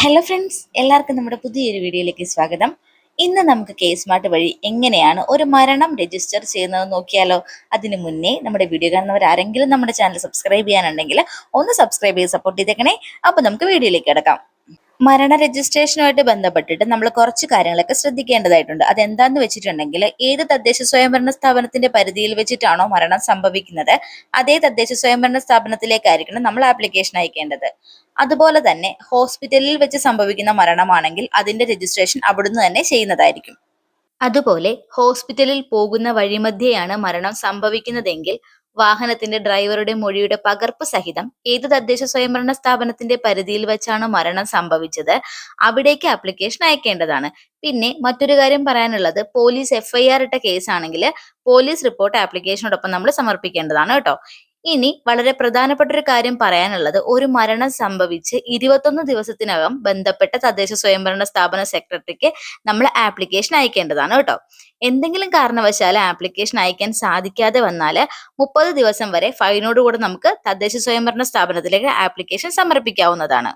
Hello friends എല്ലാവർക്കും നമ്മുടെ പുതിയൊരു വീഡിയോയിലേക്ക് സ്വാഗതം. ഇന്ന് നമുക്ക് കെ സ്മാർട്ട് വഴി എങ്ങനെയാണ് ഒരു മരണം രജിസ്റ്റർ ചെയ്യുന്നത് നോക്കിയാലോ? അതിനു മുന്നേ നമ്മുടെ വീഡിയോ കാണുന്നവർ ആരെങ്കിലും നമ്മുടെ ചാനൽ സബ്സ്ക്രൈബ് ചെയ്യാനുണ്ടെങ്കിൽ ഒന്ന് സബ്സ്ക്രൈബ് ചെയ്ത് സപ്പോർട്ട് ചെയ്തേക്കണേ. അപ്പോൾ നമുക്ക് വീഡിയോയിലേക്ക് കിടക്കാം. മരണ രജിസ്ട്രേഷനുമായിട്ട് ബന്ധപ്പെട്ടിട്ട് നമ്മൾ കുറച്ച് കാര്യങ്ങളൊക്കെ ശ്രദ്ധിക്കേണ്ടതായിട്ടുണ്ട്. അതെന്താന്ന് വെച്ചിട്ടുണ്ടെങ്കിൽ ഏത് തദ്ദേശ സ്വയംഭരണ സ്ഥാപനത്തിന്റെ പരിധിയിൽ വെച്ചിട്ടാണോ മരണം സംഭവിക്കുന്നത് അതേ തദ്ദേശ സ്വയംഭരണ സ്ഥാപനത്തിലേക്കായിരിക്കണം നമ്മൾ ആപ്ലിക്കേഷൻ അയക്കേണ്ടത്. അതുപോലെ തന്നെ ഹോസ്പിറ്റലിൽ വെച്ച് സംഭവിക്കുന്ന മരണമാണെങ്കിൽ അതിന്റെ രജിസ്ട്രേഷൻ അവിടുന്ന് തന്നെ ചെയ്യുന്നതായിരിക്കും. അതുപോലെ ഹോസ്പിറ്റലിൽ പോകുന്ന വഴിമധ്യയാണ് മരണം സംഭവിക്കുന്നതെങ്കിൽ വാഹനത്തിന്റെ ഡ്രൈവറുടെ മൊഴിയുടെ പകർപ്പ് സഹിതം ഏത് തദ്ദേശ സ്വയംഭരണ സ്ഥാപനത്തിന്റെ പരിധിയിൽ വെച്ചാണ് മരണം സംഭവിച്ചത്? അവിടേക്ക് ആപ്ലിക്കേഷൻ അയക്കേണ്ടതാണ്. പിന്നെ മറ്റൊരു കാര്യം പറയാനുള്ളത്. പോലീസ് എഫ്ഐആർ ഇട്ട കേസാണെങ്കിൽ പോലീസ് റിപ്പോർട്ട് ആപ്ലിക്കേഷനോടൊപ്പം നമ്മൾ സമർപ്പിക്കേണ്ടതാണ് കേട്ടോ. ഇനി വളരെ പ്രധാനപ്പെട്ട ഒരു കാര്യം പറയാനുള്ളത്. ഒരു മരണം സംഭവിച്ച് ഇരുപത്തൊന്ന് ദിവസത്തിനകം ബന്ധപ്പെട്ട തദ്ദേശ സ്വയംഭരണ സ്ഥാപന സെക്രട്ടറിക്ക് നമ്മൾ ആപ്ലിക്കേഷൻ അയക്കേണ്ടതാണ് കേട്ടോ. എന്തെങ്കിലും കാരണവശാൽ ആപ്ലിക്കേഷൻ അയക്കാൻ സാധിക്കാതെ വന്നാൽ മുപ്പത് ദിവസം വരെ ഫൈനോടുകൂടെ നമുക്ക് തദ്ദേശ സ്വയംഭരണ സ്ഥാപനത്തിലേക്ക് ആപ്ലിക്കേഷൻ സമർപ്പിക്കാവുന്നതാണ്.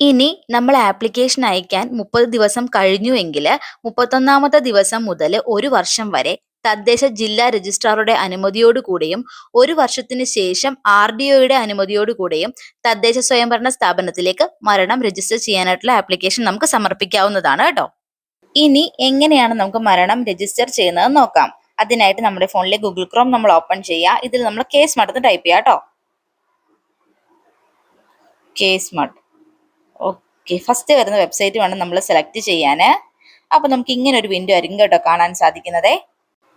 ഇനി നമ്മൾ ആപ്ലിക്കേഷൻ അയക്കാൻ മുപ്പത് ദിവസം കഴിഞ്ഞുവെങ്കിൽ മുപ്പത്തൊന്നാമത്തെ ദിവസം മുതൽ ഒരു വർഷം വരെ തദ്ദേശ ജില്ലാ രജിസ്ട്രാറുടെ അനുമതിയോടുകൂടിയും ഒരു വർഷത്തിന് ശേഷം ആർ ഡി ഒയുടെ അനുമതിയോടുകൂടിയും തദ്ദേശ സ്വയംഭരണ സ്ഥാപനത്തിലേക്ക് മരണം രജിസ്റ്റർ ചെയ്യാനായിട്ടുള്ള ആപ്ലിക്കേഷൻ നമുക്ക് സമർപ്പിക്കാവുന്നതാണ് കേട്ടോ. ഇനി എങ്ങനെയാണ് നമുക്ക് മരണം രജിസ്റ്റർ ചെയ്യുന്നത് നോക്കാം. അതിനായിട്ട് നമ്മുടെ ഫോണിലെ ഗൂഗിൾ ക്രോം നമ്മൾ ഓപ്പൺ ചെയ്യുക. ഇതിൽ നമ്മൾ കേസ് മട്ടത്ത് ടൈപ്പ് ചെയ്യാം കേട്ടോ. കേസ് മട്ട് ഓക്കെ ഫസ്റ്റ് വരുന്ന വെബ്സൈറ്റ് വേണം നമ്മൾ സെലക്ട് ചെയ്യാൻ. അപ്പൊ നമുക്ക് ഇങ്ങനെ ഒരു വിൻഡോ ആയിരിക്കും കേട്ടോ കാണാൻ സാധിക്കുന്നത്.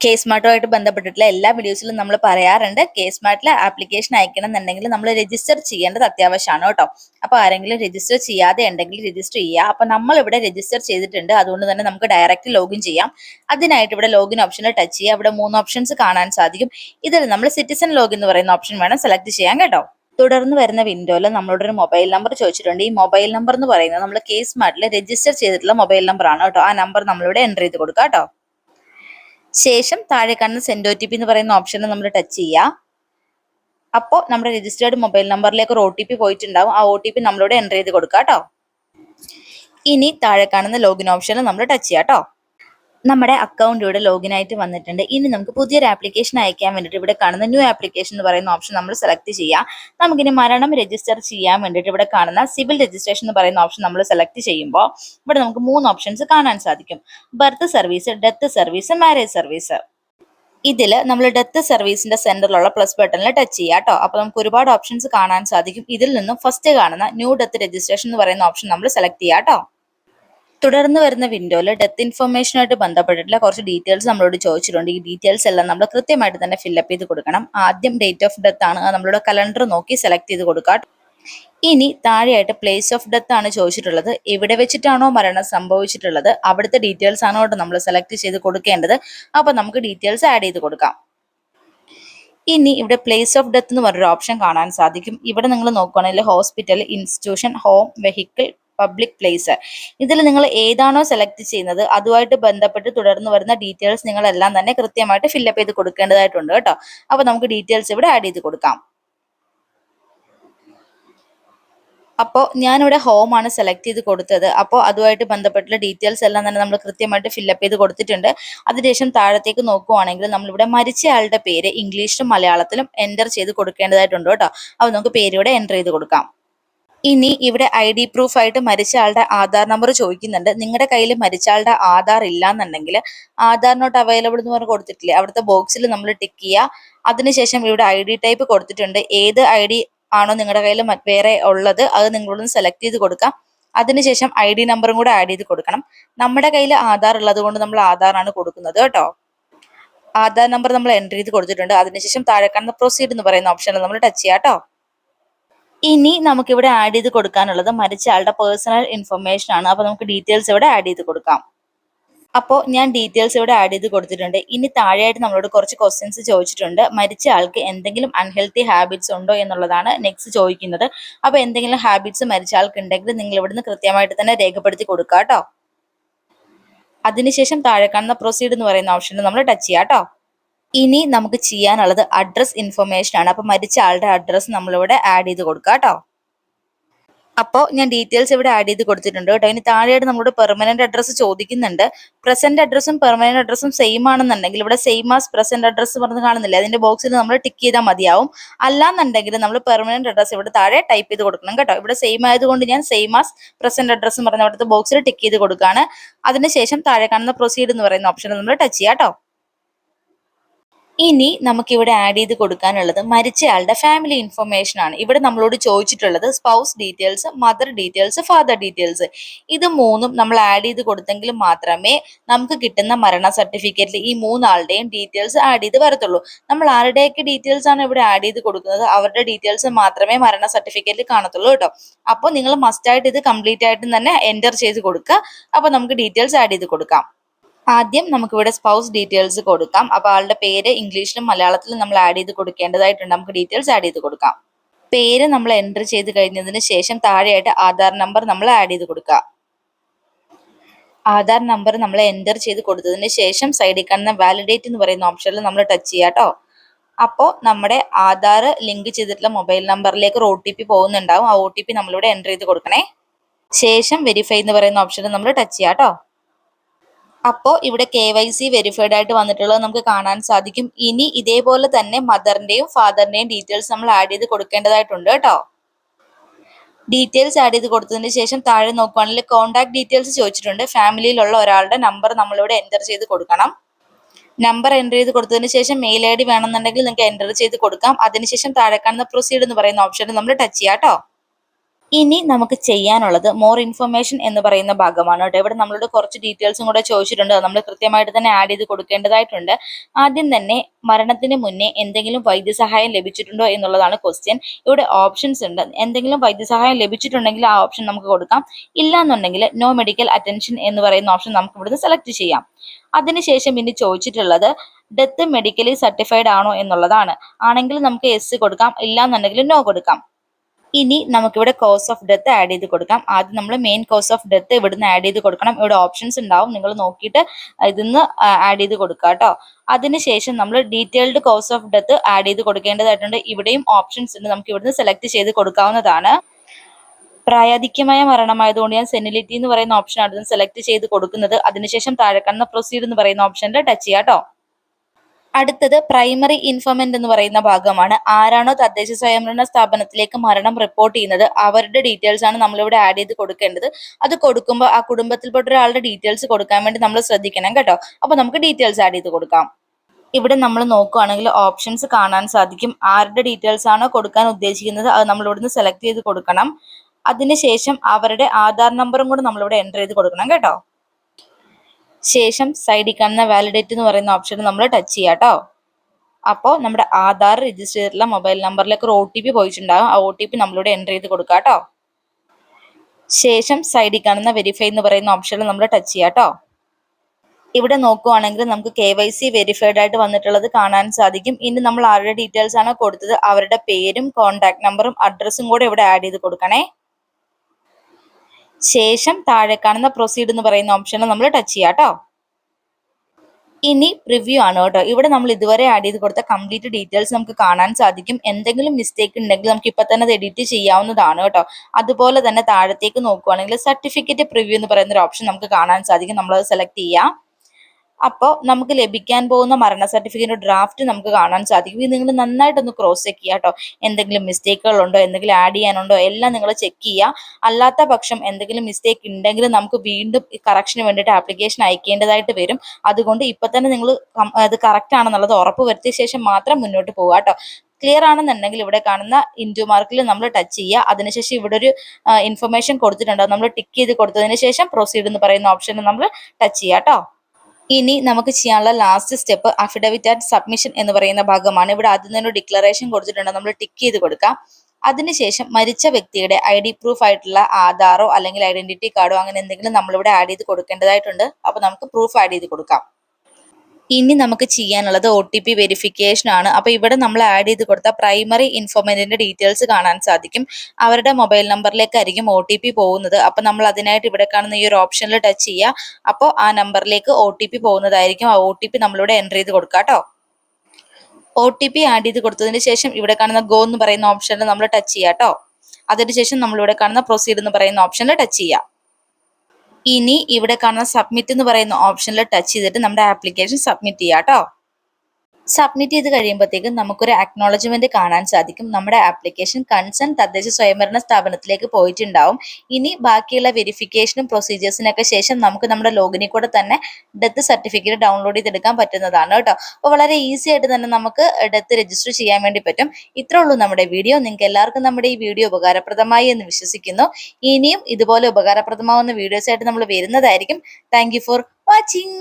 കെ സ്മാർട്ടുമായിട്ട് ബന്ധപ്പെട്ടിട്ടുള്ള എല്ലാ വീഡിയോസിലും നമ്മൾ പറയാറുണ്ട്. കെ സ്മാർട്ടിൽ ആപ്ലിക്കേഷൻ അയക്കണം എന്നുണ്ടെങ്കിൽ നമ്മൾ രജിസ്റ്റർ ചെയ്യേണ്ടത് അത്യാവശ്യമാണ് കേട്ടോ. അപ്പോൾ ആരെങ്കിലും രജിസ്റ്റർ ചെയ്യാതെ ഉണ്ടെങ്കിൽ രജിസ്റ്റർ ചെയ്യുക അപ്പോൾ നമ്മൾ ഇവിടെ രജിസ്റ്റർ ചെയ്തിട്ടുണ്ട്. അതുകൊണ്ട് തന്നെ നമുക്ക് ഡയറക്റ്റ് ലോഗിൻ ചെയ്യാം. അതിനായിട്ട് ഇവിടെ ലോഗിൻ ഓപ്ഷനിൽ ടച്ച് ചെയ്യുക അവിടെ മൂന്ന് ഓപ്ഷൻസ് കാണാൻ സാധിക്കും. ഇതിൽ നമ്മൾ സിറ്റിസൺ ലോഗിൻ എന്ന് പറയുന്ന ഓപ്ഷൻ വേണം സെലക്ട് ചെയ്യാൻ കേട്ടോ. തുടർന്ന് വരുന്ന വിൻഡോയിൽ നമ്മളോട് ഒരു മൊബൈൽ നമ്പർ ചോദിച്ചിട്ടുണ്ട്. ഈ മൊബൈൽ നമ്പർ എന്ന് പറയുന്നത് നമ്മൾ കേസ് സ്മാർട്ടിൽ രജിസ്റ്റർ ചെയ്തിട്ടുള്ള മൊബൈൽ നമ്പർ ആണ് കേട്ടോ. ആ നമ്പർ നമ്മളിവിടെ എന്റർ ചെയ്ത് കൊടുക്കാം കേട്ടോ. ശേഷം താഴെ കാണുന്ന സെൻഡ് ഒ ടി പി എന്ന് പറയുന്ന ഓപ്ഷനിൽ നമ്മൾ ടച്ച് ചെയ്യുക അപ്പോൾ നമ്മുടെ രജിസ്റ്റേർഡ് മൊബൈൽ നമ്പറിലേക്ക് ഒരു ഒ ടി പി പോയിട്ടുണ്ടാവും. ആ ഒ ടി പി നമ്മളിവിടെ എന്റർ ചെയ്ത് കൊടുക്കുക കേട്ടോ ഇനി താഴെ കാണുന്ന ലോഗിൻ ഓപ്ഷനിൽ നമ്മൾ ടച്ച് ചെയ്യാം കേട്ടോ നമ്മുടെ അക്കൗണ്ട് ഇവിടെ ലോഗിൻ ആയിട്ട് വന്നിട്ടുണ്ട്. ഇനി നമുക്ക് പുതിയൊരു ആപ്ലിക്കേഷൻ അയക്കാൻ വേണ്ടിയിട്ട് ഇവിടെ കാണുന്ന ന്യൂ ആപ്ലിക്കേഷൻ എന്ന് പറയുന്ന ഓപ്ഷൻ നമ്മൾ സെലക്ട് ചെയ്യാം. നമുക്കിനി മരണം രജിസ്റ്റർ ചെയ്യാൻ വേണ്ടിയിട്ട് ഇവിടെ കാണുന്ന സിവിൽ രജിസ്ട്രേഷൻ എന്ന് പറയുന്ന ഓപ്ഷൻ നമ്മൾ സെലക്ട് ചെയ്യുമ്പോൾ ഇവിടെ നമുക്ക് മൂന്ന് ഓപ്ഷൻസ് കാണാൻ സാധിക്കും. Birth service death service marriage service ഇതിൽ നമ്മൾ ഡെത്ത് സർവീസിന്റെ സെന്ററിലുള്ള പ്ലസ് ബട്ടണിൽ ടച്ച് ചെയ്യുക കേട്ടോ അപ്പോൾ നമുക്ക് ഒരുപാട് ഓപ്ഷൻസ് കാണാൻ സാധിക്കും. ഇതിൽ നിന്നും ഫസ്റ്റ് കാണുന്ന ന്യൂ ഡെത്ത് രജിസ്ട്രേഷൻ എന്ന് പറയുന്ന ഓപ്ഷൻ നമ്മൾ സെലക്ട് ചെയ്യാം കേട്ടോ തുടർന്ന് വരുന്ന വിൻഡോയിൽ ഡെത്ത് ഇൻഫർമേഷനുമായിട്ട് ബന്ധപ്പെട്ടിട്ടുള്ള കുറച്ച് ഡീറ്റെയിൽസ് നമ്മളോട് ചോദിച്ചിട്ടുണ്ട്. ഈ ഡീറ്റെയിൽസ് എല്ലാം നമ്മൾ കൃത്യമായിട്ട് തന്നെ ഫില്ലപ്പ് ചെയ്ത് കൊടുക്കണം. ആദ്യം ഡേറ്റ് ഓഫ് ഡെത്ത് ആണ്. നമ്മളോട് കലണ്ടർ നോക്കി സെലക്ട് ചെയ്ത് കൊടുക്കുക. ഇനി താഴെയായിട്ട് പ്ലേസ് ഓഫ് ഡെത്ത് ആണ് ചോദിച്ചിട്ടുള്ളത്. എവിടെ വെച്ചിട്ടാണോ മരണം സംഭവിച്ചിട്ടുള്ളത്? അവിടുത്തെ ഡീറ്റെയിൽസ് ആണോ നമ്മൾ സെലക്ട് ചെയ്ത് കൊടുക്കേണ്ടത്. അപ്പൊ നമുക്ക് ഡീറ്റെയിൽസ് ആഡ് ചെയ്ത് കൊടുക്കാം. ഇനി ഇവിടെ പ്ലേസ് ഓഫ് ഡെത്ത് എന്ന് പറഞ്ഞൊരു ഓപ്ഷൻ കാണാൻ സാധിക്കും. ഇവിടെ നിങ്ങൾ നോക്കുകയാണെങ്കിൽ hospital institution home vehicle public place ഇതിൽ നിങ്ങൾ ഏതാണോ സെലക്ട് ചെയ്യുന്നത് അതുമായിട്ട് ബന്ധപ്പെട്ട് തുടർന്ന് വരുന്ന ഡീറ്റെയിൽസ് നിങ്ങൾ എല്ലാം തന്നെ കൃത്യമായിട്ട് ഫില്ലപ്പ് ചെയ്ത് കൊടുക്കേണ്ടതായിട്ടുണ്ട് കേട്ടോ. അപ്പൊ നമുക്ക് ഡീറ്റെയിൽസ് ഇവിടെ ആഡ് ചെയ്ത് കൊടുക്കാം. അപ്പോൾ ഞാനിവിടെ ഹോം ആണ് സെലക്ട് ചെയ്ത് കൊടുത്തത്. അപ്പോൾ അതുമായിട്ട് ബന്ധപ്പെട്ടുള്ള ഡീറ്റെയിൽസ് എല്ലാം തന്നെ നമ്മൾ കൃത്യമായിട്ട് ഫില്ലപ്പ് ചെയ്ത് കൊടുത്തിട്ടുണ്ട്. അതിനുശേഷം താഴത്തേക്ക് നോക്കുവാണെങ്കിൽ നമ്മളിവിടെ മരിച്ചയാളുടെ പേര് ഇംഗ്ലീഷിലും മലയാളത്തിലും എന്റർ ചെയ്ത് കൊടുക്കേണ്ടതായിട്ടുണ്ട് കേട്ടോ. അപ്പോൾ നമുക്ക് പേരിവിടെ എന്റർ ചെയ്ത് കൊടുക്കാം. ഇനി ഇവിടെ ഐ ഡി പ്രൂഫ് ആയിട്ട് മരിച്ച ആളുടെ ആധാർ നമ്പർ ചോദിക്കുന്നുണ്ട്. നിങ്ങളുടെ കയ്യിൽ മരിച്ച ആളുടെ ആധാർ ഇല്ല എന്നുണ്ടെങ്കിൽ ആധാർ നോട്ട് അവൈലബിൾ എന്ന് പറഞ്ഞ് കൊടുത്തിട്ടില്ലേ? അവിടുത്തെ ബോക്സിൽ നമ്മൾ ടിക്ക് ചെയ്യുക അതിനുശേഷം ഇവിടെ ഐ ഡി ടൈപ്പ് കൊടുത്തിട്ടുണ്ട്. ഏത് ഐ ഡി ആണോ നിങ്ങളുടെ കയ്യിൽ വേറെ ഉള്ളത് അത് നിങ്ങളൊന്ന് സെലക്ട് ചെയ്ത് കൊടുക്കാം. അതിനുശേഷം ഐ ഡി നമ്പറും കൂടെ ആഡ് ചെയ്ത് കൊടുക്കണം. നമ്മുടെ കയ്യിൽ ആധാർ ഉള്ളത് കൊണ്ട് നമ്മൾ ആധാറാണ് കൊടുക്കുന്നത് കേട്ടോ. ആധാർ നമ്പർ നമ്മൾ എൻട്രി ചെയ്ത് കൊടുത്തിട്ടുണ്ട്. അതിനുശേഷം താഴെ കാണുന്ന പ്രൊസീഡ് എന്ന് പറയുന്ന ഓപ്ഷനിൽ നമ്മൾ ടച്ച് ചെയ്യാം കേട്ടോ. ഇനി നമുക്ക് ഇവിടെ ആഡ് ചെയ്ത് കൊടുക്കാനുള്ളത് മരിച്ച ആളുടെ പേഴ്സണൽ ഇൻഫർമേഷൻ ആണ്. അപ്പൊ നമുക്ക് ഡീറ്റെയിൽസ് ഇവിടെ ആഡ് ചെയ്ത് കൊടുക്കാം. അപ്പോൾ ഞാൻ ഡീറ്റെയിൽസ് ഇവിടെ ആഡ് ചെയ്ത് കൊടുത്തിട്ടുണ്ട്. ഇനി താഴെയായിട്ട് നമ്മളോട് കുറച്ച് ക്വസ്റ്റ്യൻസ് ചോദിച്ചിട്ടുണ്ട്. മരിച്ച ആൾക്ക് എന്തെങ്കിലും അൺഹെൽത്തി ഹാബിറ്റ്സ് ഉണ്ടോ എന്നുള്ളതാണ് നെക്സ്റ്റ് ചോദിക്കുന്നത്. അപ്പോൾ എന്തെങ്കിലും ഹാബിറ്റ്സ് മരിച്ച ആൾക്ക് ഉണ്ടെങ്കിൽ നിങ്ങൾ ഇവിടുന്ന് കൃത്യമായിട്ട് തന്നെ രേഖപ്പെടുത്തി കൊടുക്കുക കേട്ടോ അതിനുശേഷം താഴെ കാണുന്ന പ്രൊസീഡ് എന്ന് പറയുന്ന ഓപ്ഷൻ നമ്മൾ ടച്ച് ചെയ്യാം കേട്ടോ ഇനി നമുക്ക് ചെയ്യാനുള്ളത് അഡ്രസ് ഇൻഫർമേഷൻ ആണ്. അപ്പൊ മരിച്ച ആളുടെ അഡ്രസ് നമ്മളിവിടെ ആഡ് ചെയ്ത് കൊടുക്കുക കേട്ടോ. അപ്പോൾ ഞാൻ ഡീറ്റെയിൽസ് ഇവിടെ ആഡ് ചെയ്ത് കൊടുത്തിട്ടുണ്ട് കേട്ടോ. ഇനി താഴെയായിട്ട് നമ്മളോട് പെർമനന്റ് അഡ്രസ്സ് ചോദിക്കുന്നുണ്ട്. പ്രസന്റ് അഡ്രസ്സും പെർമനന്റ് അഡ്രസ്സും സെയിം ആണെന്നുണ്ടെങ്കിൽ ഇവിടെ സെയിം ആസ് പ്രസന്റ് അഡ്രസ്സ് പറഞ്ഞ് കാണുന്നില്ല? അതിന്റെ ബോക്സിൽ നമ്മൾ ടിക്ക് ചെയ്താൽ മതിയാവും. അല്ലാന്നുണ്ടെങ്കിൽ നമ്മൾ പെർമനന്റ് അഡ്രസ്സ് ഇവിടെ താഴെ ടൈപ്പ് ചെയ്ത് കൊടുക്കണം കേട്ടോ. ഇവിടെ സെയിം ആയതുകൊണ്ട് ഞാൻ സെയിം ആസ് പ്രസന്റ് അഡ്രസ്സ് പറഞ്ഞ അവിടുത്തെ ബോക്സിൽ ടിക്ക് ചെയ്ത് കൊടുക്കുകയാണ് അതിനുശേഷം താഴെ കാണുന്ന പ്രൊസീഡ് എന്ന് പറയുന്ന ഓപ്ഷൻ നമ്മൾ ടച്ച് ചെയ്യാം കേട്ടോ. ഇനി നമുക്കിവിടെ ആഡ് ചെയ്ത് കൊടുക്കാനുള്ളത് മരിച്ചയാളുടെ ഫാമിലി ഇൻഫർമേഷൻ ആണ്. ഇവിടെ നമ്മളോട് ചോദിച്ചിട്ടുള്ളത് spouse details mother details father details ഇത് മൂന്നും നമ്മൾ ആഡ് ചെയ്ത് കൊടുത്തെങ്കിൽ മാത്രമേ നമുക്ക് കിട്ടുന്ന മരണ സർട്ടിഫിക്കറ്റിൽ ഈ മൂന്നാളുടെയും ഡീറ്റെയിൽസ് ആഡ് ചെയ്ത് വരത്തുള്ളൂ. നമ്മൾ ആരുടെയൊക്കെ ഡീറ്റെയിൽസ് ആണ് ഇവിടെ ആഡ് ചെയ്ത് കൊടുക്കുന്നത്? അവരുടെ ഡീറ്റെയിൽസ് മാത്രമേ മരണ സർട്ടിഫിക്കറ്റിൽ കാണത്തുള്ളൂ കേട്ടോ. അപ്പോൾ നിങ്ങൾ മസ്റ്റായിട്ട് ഇത് കംപ്ലീറ്റ് ആയിട്ടും തന്നെ എന്റർ ചെയ്ത് കൊടുക്കുക. അപ്പോൾ നമുക്ക് ഡീറ്റെയിൽസ് ആഡ് ചെയ്ത് കൊടുക്കാം. ആദ്യം നമുക്കിവിടെ സ്പൗസ് ഡീറ്റെയിൽസ് കൊടുക്കാം. അപ്പോൾ ആളുടെ പേര് ഇംഗ്ലീഷിലും മലയാളത്തിലും നമ്മൾ ആഡ് ചെയ്ത് കൊടുക്കേണ്ടതായിട്ടുണ്ട്. നമുക്ക് ഡീറ്റെയിൽസ് ആഡ് ചെയ്ത് കൊടുക്കാം. പേര് നമ്മൾ എന്റർ ചെയ്ത് കഴിഞ്ഞതിന് ശേഷം താഴെയായിട്ട് ആധാർ നമ്പർ നമ്മൾ ആഡ് ചെയ്ത് കൊടുക്കുക. ആധാർ നമ്പർ നമ്മൾ എന്റർ ചെയ്ത് കൊടുത്തതിന് ശേഷം സൈഡിൽ കാണുന്ന വാലിഡേറ്റ് എന്ന് പറയുന്ന ഓപ്ഷനിൽ നമ്മൾ ടച്ച് ചെയ്യാം കേട്ടോ അപ്പോൾ നമ്മുടെ ആധാർ ലിങ്ക് ചെയ്തിട്ടുള്ള മൊബൈൽ നമ്പറിലേക്ക് ഒരു ഒ ടി പി പോകുന്നുണ്ടാവും. ആ ഒ ടി പി നമ്മളിവിടെ എന്റർ ചെയ്ത് കൊടുക്കണേ. ശേഷം വെരിഫൈ എന്ന് പറയുന്ന ഓപ്ഷനിൽ നമ്മൾ ടച്ച് ചെയ്യാം കേട്ടോ അപ്പോൾ ഇവിടെ കെ വൈ സി വെരിഫൈഡ് ആയിട്ട് വന്നിട്ടുള്ളത് നമുക്ക് കാണാൻ സാധിക്കും. ഇനി ഇതേപോലെ തന്നെ മദറിന്റെയും ഫാദറിന്റെയും ഡീറ്റെയിൽസ് നമ്മൾ ആഡ് ചെയ്ത് കൊടുക്കേണ്ടതായിട്ടുണ്ട് കേട്ടോ. ഡീറ്റെയിൽസ് ആഡ് ചെയ്ത് കൊടുത്തതിന് ശേഷം താഴെ നോക്കുവാണെങ്കിൽ കോൺടാക്ട് ഡീറ്റെയിൽസ് ചോദിച്ചിട്ടുണ്ട്. ഫാമിലിയിലുള്ള ഒരാളുടെ നമ്പർ നമ്മളിവിടെ എന്റർ ചെയ്ത് കൊടുക്കണം. നമ്പർ എന്റർ ചെയ്ത് കൊടുത്തതിന് ശേഷം മെയിൽ ഐ ഡി വേണമെന്നുണ്ടെങ്കിൽ നിങ്ങൾക്ക് എന്റർ ചെയ്ത് കൊടുക്കാം. അതിനുശേഷം താഴെ കാണുന്ന പ്രൊസീഡ് എന്ന് പറയുന്ന ഓപ്ഷൻ നമ്മൾ ടച്ച് ചെയ്യാം കേട്ടോ. ഇനി നമുക്ക് ചെയ്യാനുള്ളത് മോർ ഇൻഫർമേഷൻ എന്ന് പറയുന്ന ഭാഗമാണ് കേട്ടോ. ഇവിടെ നമ്മളോട് കുറച്ച് ഡീറ്റെയിൽസും കൂടെ ചോദിച്ചിട്ടുണ്ട്. നമ്മൾ കൃത്യമായിട്ട് തന്നെ ആഡ് ചെയ്ത് കൊടുക്കേണ്ടതായിട്ടുണ്ട്. ആദ്യം തന്നെ മരണത്തിന് മുന്നേ എന്തെങ്കിലും വൈദ്യസഹായം ലഭിച്ചിട്ടുണ്ടോ എന്നുള്ളതാണ് ക്വസ്റ്റ്യൻ ഇവിടെ ഓപ്ഷൻസ് ഉണ്ട്. എന്തെങ്കിലും വൈദ്യസഹായം ലഭിച്ചിട്ടുണ്ടെങ്കിൽ ആ ഓപ്ഷൻ നമുക്ക് കൊടുക്കാം. ഇല്ല എന്നുണ്ടെങ്കിൽ നോ മെഡിക്കൽ അറ്റൻഷൻ എന്ന് പറയുന്ന ഓപ്ഷൻ നമുക്ക് ഇവിടുന്ന് സെലക്ട് ചെയ്യാം. അതിനുശേഷം ഇനി ചോദിച്ചിട്ടുള്ളത് ഡെത്ത് മെഡിക്കലി സർട്ടിഫൈഡ് ആണോ എന്നുള്ളതാണ്. ആണെങ്കിൽ നമുക്ക് എസ് കൊടുക്കാം. ഇല്ല എന്നുണ്ടെങ്കിൽ നോ കൊടുക്കാം. ഇനി നമുക്കിവിടെ കോസ് ഓഫ് ഡെത്ത് ആഡ് ചെയ്ത് കൊടുക്കാം. ആദ്യം നമ്മൾ മെയിൻ കോസ് ഓഫ് ഡെത്ത് ഇവിടുന്ന് ആഡ് ചെയ്ത് കൊടുക്കണം. ഇവിടെ ഓപ്ഷൻസ് ഉണ്ടാവും. നിങ്ങൾ നോക്കിയിട്ട് ഇതിന്ന് ആഡ് ചെയ്ത് കൊടുക്കുക കേട്ടോ അതിനുശേഷം നമ്മൾ detailed cause of death add ചെയ്ത് കൊടുക്കേണ്ടതായിട്ടുണ്ട്. ഇവിടെയും ഓപ്ഷൻസ് ഉണ്ട്. നമുക്ക് ഇവിടുന്ന് സെലക്ട് ചെയ്ത് കൊടുക്കാവുന്നതാണ്. പ്രായാധിക്യമായ മരണമായതുകൊണ്ട് ഞാൻ സെനിലിറ്റി എന്ന് പറയുന്ന ഓപ്ഷൻ ആണ്. സെലക്ട് ചെയ്ത് കൊടുക്കുന്നത്. അതിനുശേഷം താഴെ കാണുന്ന പ്രൊസീഡ് എന്ന് പറയുന്ന ഓപ്ഷനിൽ ടച്ച് ചെയ്യാം കേട്ടോ അടുത്തത് പ്രൈമറി ഇൻഫോർമെന്റ് എന്ന് പറയുന്ന ഭാഗമാണ്. ആരാണോ തദ്ദേശ സ്വയംഭരണ സ്ഥാപനത്തിലേക്ക് മരണം റിപ്പോർട്ട് ചെയ്യുന്നത് അവരുടെ ഡീറ്റെയിൽസ് ആണ് നമ്മളിവിടെ ആഡ് ചെയ്ത് കൊടുക്കേണ്ടത്. അത് കൊടുക്കുമ്പോൾ ആ കുടുംബത്തിൽപ്പെട്ട ഒരാളുടെ ഡീറ്റെയിൽസ് കൊടുക്കാൻ വേണ്ടി നമ്മൾ ശ്രദ്ധിക്കണം കേട്ടോ. അപ്പൊ നമുക്ക് ഡീറ്റെയിൽസ് ആഡ് ചെയ്ത് കൊടുക്കാം. ഇവിടെ നമ്മൾ നോക്കുകയാണെങ്കിൽ ഓപ്ഷൻസ് കാണാൻ സാധിക്കും. ആരുടെ ഡീറ്റെയിൽസ് ആണോ കൊടുക്കാൻ ഉദ്ദേശിക്കുന്നത് അത് നമ്മൾ ഇവിടുന്ന് സെലക്ട് ചെയ്ത് കൊടുക്കണം. അതിനുശേഷം അവരുടെ ആധാർ നമ്പറും കൂടെ നമ്മളിവിടെ എന്റർ ചെയ്ത് കൊടുക്കണം കേട്ടോ. ശേഷം സൈഡിൽ കാണുന്ന വാലിഡേറ്റ് എന്ന് പറയുന്ന ഓപ്ഷൻ നമ്മൾ ടച്ച് ചെയ്യാം കേട്ടോ അപ്പോൾ നമ്മുടെ ആധാർ രജിസ്റ്റർ ചെയ്തിട്ടുള്ള മൊബൈൽ നമ്പറിലേക്ക് ഒരു ഒ ടി പി പോയിട്ടുണ്ടാകും ആ ഒ ടി പി നമ്മളിവിടെ എന്റർ ചെയ്ത് കൊടുക്കാം കേട്ടോ ശേഷം സൈഡിൽ കാണുന്ന വെരിഫൈ എന്ന് പറയുന്ന ഓപ്ഷൻ നമ്മൾ ടച്ച് ചെയ്യാം കേട്ടോ ഇവിടെ നോക്കുവാണെങ്കിൽ നമുക്ക് കെ വൈ സി വെരിഫൈഡ് ആയിട്ട് വന്നിട്ടുള്ളത് കാണാൻ സാധിക്കും. ഇനി നമ്മൾ ആരുടെ ഡീറ്റെയിൽസ് ആണ് കൊടുത്തത്? അവരുടെ പേരും കോൺടാക്ട് നമ്പറും അഡ്രസ്സും കൂടെ ഇവിടെ ആഡ് ചെയ്ത് കൊടുക്കണേ. ശേഷം താഴെ കാണുന്ന പ്രൊസീഡ് എന്ന് പറയുന്ന ഓപ്ഷനിൽ നമ്മൾ ടച്ച് ചെയ്യാം കേട്ടോ ഇനി പ്രിവ്യൂ ആണ് കേട്ടോ. ഇവിടെ നമ്മൾ ഇതുവരെ ആഡ് ചെയ്ത് കൊടുത്ത കംപ്ലീറ്റ് ഡീറ്റെയിൽസ് നമുക്ക് കാണാൻ സാധിക്കും. എന്തെങ്കിലും മിസ്റ്റേക്ക് ഉണ്ടെങ്കിൽ നമുക്ക് ഇപ്പൊ തന്നെ അത് എഡിറ്റ് ചെയ്യാവുന്നതാണ് കേട്ടോ. അതുപോലെ തന്നെ താഴത്തേക്ക് നോക്കുവാണെങ്കിൽ സർട്ടിഫിക്കറ്റ് പ്രിവ്യൂ എന്ന് പറയുന്ന ഒരു ഓപ്ഷൻ നമുക്ക് കാണാൻ സാധിക്കും. നമ്മൾ അത് സെലക്ട് ചെയ്യാം. അപ്പോൾ നമുക്ക് ലഭിക്കാൻ പോകുന്ന മരണ സർട്ടിഫിക്കറ്റിന്റെ ഡ്രാഫ്റ്റ് നമുക്ക് കാണാൻ സാധിക്കും. ഇത് നിങ്ങൾ നന്നായിട്ടൊന്ന് ക്രോസ് ചെക്ക് ചെയ്യുക കേട്ടോ എന്തെങ്കിലും മിസ്റ്റേക്കുകൾ ഉണ്ടോ? എന്തെങ്കിലും ആഡ് ചെയ്യാനുണ്ടോ? എല്ലാം നിങ്ങൾ ചെക്ക് ചെയ്യുക. അല്ലാത്ത പക്ഷം എന്തെങ്കിലും മിസ്റ്റേക്ക് ഉണ്ടെങ്കിൽ നമുക്ക് വീണ്ടും കറക്ഷന് വേണ്ടിയിട്ട് ആപ്ലിക്കേഷൻ അയക്കേണ്ടതായിട്ട് വരും. അതുകൊണ്ട് ഇപ്പം തന്നെ നിങ്ങൾ അത് കറക്റ്റ് ആണെന്നുള്ളത് ഉറപ്പ് വരുത്തിയ ശേഷം മാത്രം മുന്നോട്ട് പോവുക കേട്ടോ ക്ലിയർ ആണെന്നുണ്ടെങ്കിൽ ഇവിടെ കാണുന്ന ഇന്റു മാർക്കിൽ നമ്മൾ ടച്ച് ചെയ്യുക. അതിനുശേഷം ഇവിടെ ഒരു ഇൻഫർമേഷൻ കൊടുത്തിട്ടുണ്ടാവും നമ്മൾ ടിക്ക് ചെയ്ത് കൊടുത്തതിന് ശേഷം പ്രൊസീഡ് എന്ന് പറയുന്ന ഓപ്ഷനിൽ നമ്മൾ ടച്ച് ചെയ്യുക കേട്ടോ ഇനി നമുക്ക് ചെയ്യാനുള്ള last step affidavit and submission എന്ന് പറയുന്ന ഭാഗമാണ്. ഇവിടെ ആദ്യം തന്നെ ഡിക്ലറേഷൻ കൊടുത്തിട്ടുണ്ട്. നമ്മൾ ടിക്ക് ചെയ്ത് കൊടുക്കാം. അതിനുശേഷം മരിച്ച വ്യക്തിയുടെ ഐ ഡി പ്രൂഫ് ആയിട്ടുള്ള ആധാറോ അല്ലെങ്കിൽ ഐഡന്റിറ്റി കാർഡോ അങ്ങനെ എന്തെങ്കിലും നമ്മളിവിടെ ആഡ് ചെയ്ത് കൊടുക്കേണ്ടതായിട്ടുണ്ട്. അപ്പോൾ നമുക്ക് പ്രൂഫ് ആഡ് ചെയ്ത് കൊടുക്കാം. ഇനി നമുക്ക് ചെയ്യാനുള്ളത് ഒ ടി പി വെരിഫിക്കേഷൻ ആണ്. അപ്പൊ ഇവിടെ നമ്മൾ ആഡ് ചെയ്ത് കൊടുത്ത പ്രൈമറി ഇൻഫോർമേറ്റിന്റെ ഡീറ്റെയിൽസ് കാണാൻ സാധിക്കും. അവരുടെ മൊബൈൽ നമ്പറിലേക്കായിരിക്കും ഒ ടി പി പോകുന്നത്. അപ്പൊ നമ്മൾ അതിനായിട്ട് ഇവിടെ കാണുന്ന ഈ ഒരു ഓപ്ഷനിൽ ടച്ച് ചെയ്യുക. അപ്പോൾ ആ നമ്പറിലേക്ക് ഒ ടി പി പോകുന്നതായിരിക്കും. ആ ഒ ടി പി നമ്മളിവിടെ എന്റർ ചെയ്ത് കൊടുക്കാം കേട്ടോ. ഒ ടി പി ആഡ് ചെയ്ത് കൊടുത്തതിന് ശേഷം ഇവിടെ കാണുന്ന ഗോ എന്ന് പറയുന്ന ഓപ്ഷനിൽ നമ്മൾ ടച്ച് ചെയ്യാം കേട്ടോ. അതിനുശേഷം നമ്മളിവിടെ കാണുന്ന പ്രൊസീഡ് എന്ന് പറയുന്ന ഓപ്ഷനിൽ ടച്ച് ചെയ്യാം ഇനി ഇവിടെ കാണുന്ന സബ്മിറ്റ് എന്ന് പറയുന്ന ഓപ്ഷനിൽ ടച്ച് ചെയ്തിട്ട് നമ്മുടെ ആപ്ലിക്കേഷൻ സബ്മിറ്റ് ചെയ്യാം കേട്ടോ സബ്മിറ്റ് ചെയ്ത് കഴിയുമ്പോഴത്തേക്കും നമുക്കൊരു അക്നോളജ്മെന്റ് കാണാൻ സാധിക്കും. നമ്മുടെ ആപ്ലിക്കേഷൻ കൺസേൺ തദ്ദേശ സ്വയംഭരണ സ്ഥാപനത്തിലേക്ക് പോയിട്ടുണ്ടാവും. ഇനി ബാക്കിയുള്ള വെരിഫിക്കേഷനും പ്രൊസീജിയേഴ്സിനൊക്കെ ശേഷം നമുക്ക് നമ്മുടെ ലോഗിനിൽ കൂടെ തന്നെ ഡെത്ത് സർട്ടിഫിക്കറ്റ് ഡൗൺലോഡ് ചെയ്തെടുക്കാൻ പറ്റുന്നതാണ് കേട്ടോ. അപ്പോൾ വളരെ ഈസി ആയിട്ട് തന്നെ നമുക്ക് ഡെത്ത് രജിസ്റ്റർ ചെയ്യാൻ വേണ്ടി പറ്റും. ഇത്രേ ഉള്ളൂ നമ്മുടെ വീഡിയോ നിങ്ങൾക്ക് എല്ലാവർക്കും നമ്മുടെ ഈ വീഡിയോ ഉപകാരപ്രദമായി എന്ന് വിശ്വസിക്കുന്നു. ഇനിയും ഇതുപോലെ ഉപകാരപ്രദമാവുന്ന വീഡിയോസായിട്ട് നമ്മൾ വരുന്നതായിരിക്കും. Thank for watching